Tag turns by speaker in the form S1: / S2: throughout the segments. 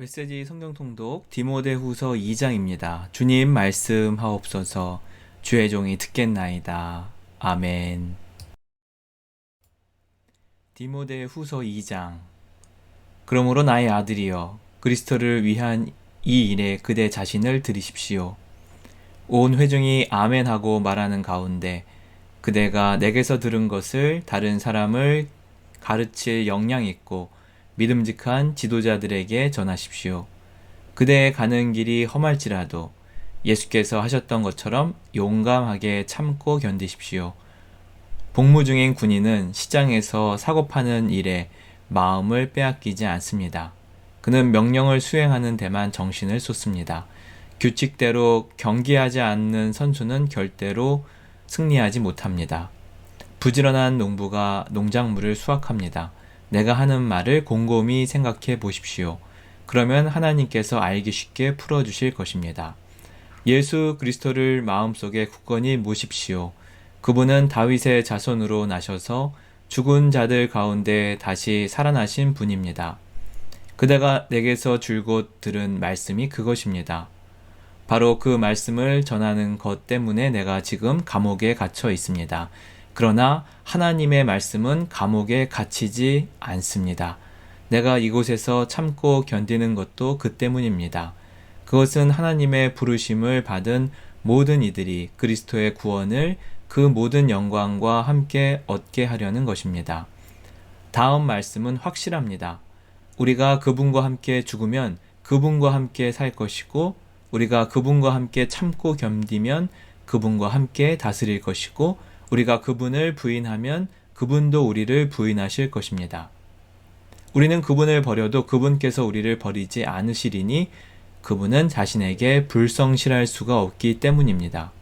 S1: 메시지 성경 통독 디모데후서 2장입니다. 주님 말씀하옵소서. 주의 종이 듣겠나이다. 아멘. 디모데후서 2장 그러므로 나의 아들이여 그리스도를 위한 이 일에 그대 자신을 들이십시오. 온 회중이 아멘하고 말하는 가운데 그대가 내게서 들은 것을 다른 사람을 가르칠 역량 있고 믿음직한 지도자들에게 전하십시오. 그대의 가는 길이 험할지라도 예수께서 하셨던 것처럼 용감하게 참고 견디십시오. 복무 중인 군인은 시장에서 사고 파는 일에 마음을 빼앗기지 않습니다. 그는 명령을 수행하는 데만 정신을 쏟습니다. 규칙대로 경기하지 않는 선수는 결대로 승리하지 못합니다. 부지런한 농부가 농작물을 수확합니다. 내가 하는 말을 곰곰이 생각해 보십시오. 그러면 하나님께서 알기 쉽게 풀어주실 것입니다. 예수 그리스도를 마음속에 굳건히 모십시오. 그분은 다윗의 자손으로 나셔서 죽은 자들 가운데 다시 살아나신 분입니다. 그대가 내게서 줄곧 들은 말씀이 그것입니다. 바로 그 말씀을 전하는 것 때문에 내가 지금 감옥에 갇혀 있습니다. 그러나 하나님의 말씀은 감옥에 갇히지 않습니다. 내가 이곳에서 참고 견디는 것도 그 때문입니다. 그것은 하나님의 부르심을 받은 모든 이들이 그리스도의 구원을 그 모든 영광과 함께 얻게 하려는 것입니다. 다음 말씀은 확실합니다. 우리가 그분과 함께 죽으면 그분과 함께 살 것이고 우리가 그분과 함께 참고 견디면 그분과 함께 다스릴 것이고 우리가 그분을 부인하면 그분도 우리를 부인하실 것입니다. 우리는 그분을 버려도 그분께서 우리를 버리지 않으시리니 그분은 자신에게 불성실할 수가 없기 때문입니다.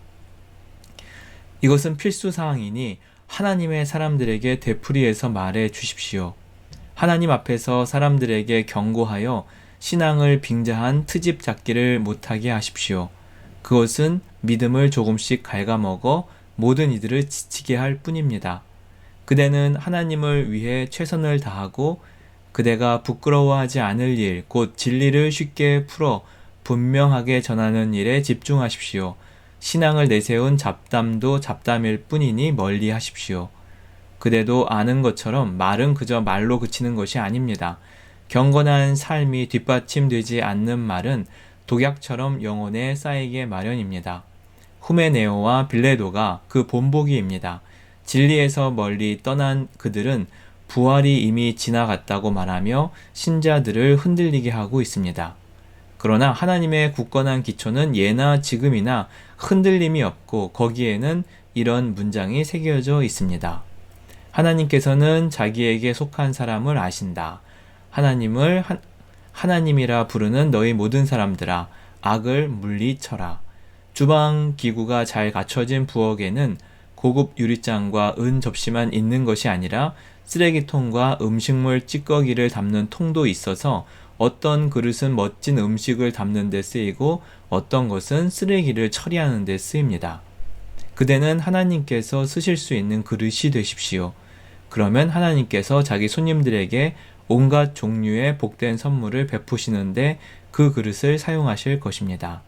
S1: 이것은 필수 사항이니 하나님의 사람들에게 되풀이해서 말해 주십시오. 하나님 앞에서 사람들에게 경고하여 신앙을 빙자한 트집 잡기를 못하게 하십시오. 그것은 믿음을 조금씩 갉아먹어 모든 이들을 지치게 할 뿐입니다. 그대는 하나님을 위해 최선을 다하고 그대가 부끄러워하지 않을 일, 곧 진리를 쉽게 풀어 분명하게 전하는 일에 집중하십시오. 신앙을 내세운 잡담도 잡담일 뿐이니 멀리 하십시오. 그대도 아는 것처럼 말은 그저 말로 그치는 것이 아닙니다. 경건한 삶이 뒷받침되지 않는 말은 독약처럼 영혼에 쌓이게 마련입니다. 후메네오와 빌레도가 그 본보기입니다. 진리에서 멀리 떠난 그들은 부활이 이미 지나갔다고 말하며 신자들을 흔들리게 하고 있습니다. 그러나 하나님의 굳건한 기초는 예나 지금이나 흔들림이 없고 거기에는 이런 문장이 새겨져 있습니다. 하나님께서는 자기에게 속한 사람을 아신다. 하나님을 하, 하나님이라 부르는 너희 모든 사람들아 악을 물리쳐라. 주방 기구가 잘 갖춰진 부엌에는 고급 유리잔과 은 접시만 있는 것이 아니라 쓰레기통과 음식물 찌꺼기를 담는 통도 있어서 어떤 그릇은 멋진 음식을 담는 데 쓰이고 어떤 것은 쓰레기를 처리하는 데 쓰입니다. 그대는 하나님께서 쓰실 수 있는 그릇이 되십시오. 그러면 하나님께서 자기 손님들에게 온갖 종류의 복된 선물을 베푸시는데 그 그릇을 사용하실 것입니다.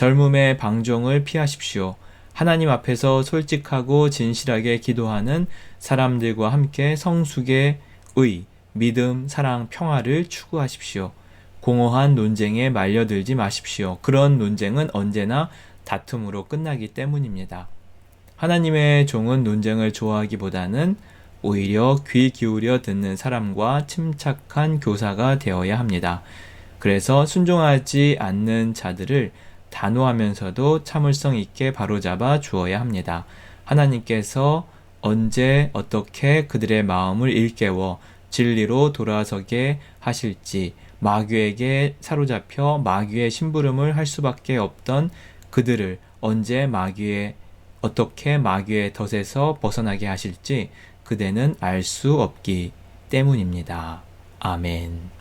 S1: 젊음의 방종을 피하십시오. 하나님 앞에서 솔직하고 진실하게 기도하는 사람들과 함께 성숙의 의, 믿음, 사랑, 평화를 추구하십시오. 공허한 논쟁에 말려들지 마십시오. 그런 논쟁은 언제나 다툼으로 끝나기 때문입니다. 하나님의 종은 논쟁을 좋아하기보다는 오히려 귀 기울여 듣는 사람과 침착한 교사가 되어야 합니다. 그래서 순종하지 않는 자들을 단호하면서도 참을성 있게 바로잡아 주어야 합니다. 하나님께서 언제 어떻게 그들의 마음을 일깨워 진리로 돌아서게 하실지 마귀에게 사로잡혀 마귀의 심부름을 할 수밖에 없던 그들을 언제 마귀의 어떻게 마귀의 덫에서 벗어나게 하실지 그대는 알 수 없기 때문입니다. 아멘.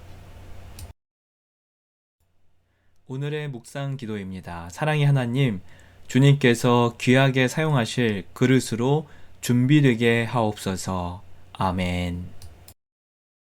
S1: 오늘의 묵상 기도입니다. 사랑의 하나님, 주님께서 귀하게 사용하실 그릇으로 준비되게 하옵소서. 아멘.